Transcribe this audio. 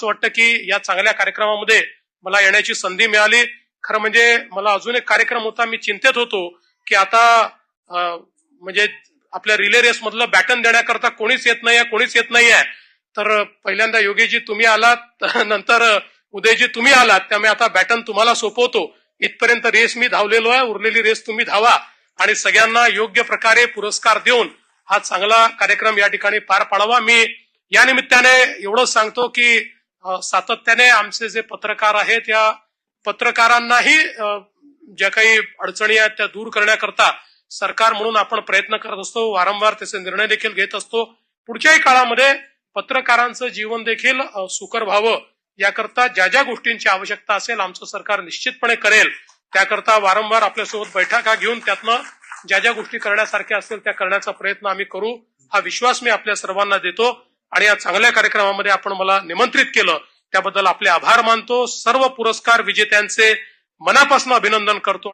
असं वाटतं की या चांगल्या कार्यक्रमामध्ये मला येण्याची संधी मिळाली. खरं म्हणजे मला अजून एक कार्यक्रम होता. मी चिंतेत होतो की आता म्हणजे आपल्या रिले रेस मधलं बॅटन देण्याकरता कोणीच येत नाही कोणीच येत नाहीये. तर पहिल्यांदा योगेशजी तुम्ही आलात नंतर उदयजी तुम्ही आलात त्यामुळे आता बॅटन तुम्हाला सोपवतो. इथपर्यंत रेस मी धावलेलो आहे उरलेली रेस तुम्ही धावा आणि सगळ्यांना योग्य प्रकारे पुरस्कार देऊन हा चांगला कार्यक्रम या ठिकाणी पार पाडावा. मी या निमित्ताने एवढंच सांगतो की सातत्याने आमचे जे पत्रकार आहेत या पत्रकारांनाही ज्या काही अडचणी आहेत त्या दूर करण्याकरता सरकार म्हणून आपण प्रयत्न करत असतो वारंवार त्याचे निर्णय देखील घेत असतो. पुढच्याही काळामध्ये पत्रकारांचं जीवन देखील सुकर व्हावं याकरता ज्या ज्या गोष्टींची आवश्यकता असेल आमचं सरकार निश्चितपणे करेल. त्याकरता वारंवार आपल्यासोबत बैठका घेऊन त्यातनं ज्या ज्या गोष्टी करण्यासारख्या असतील त्या करण्याचा प्रयत्न आम्ही करू. हा विश्वास मी आपल्या सर्वांना देतो. आणि या चांगल्या कार्यक्रमामध्ये आपण मला निमंत्रित केलं. त्याबद्दल आपले आभार मानतो. सर्व पुरस्कार विजेत्यांचे मनापासून अभिनंदन करतो.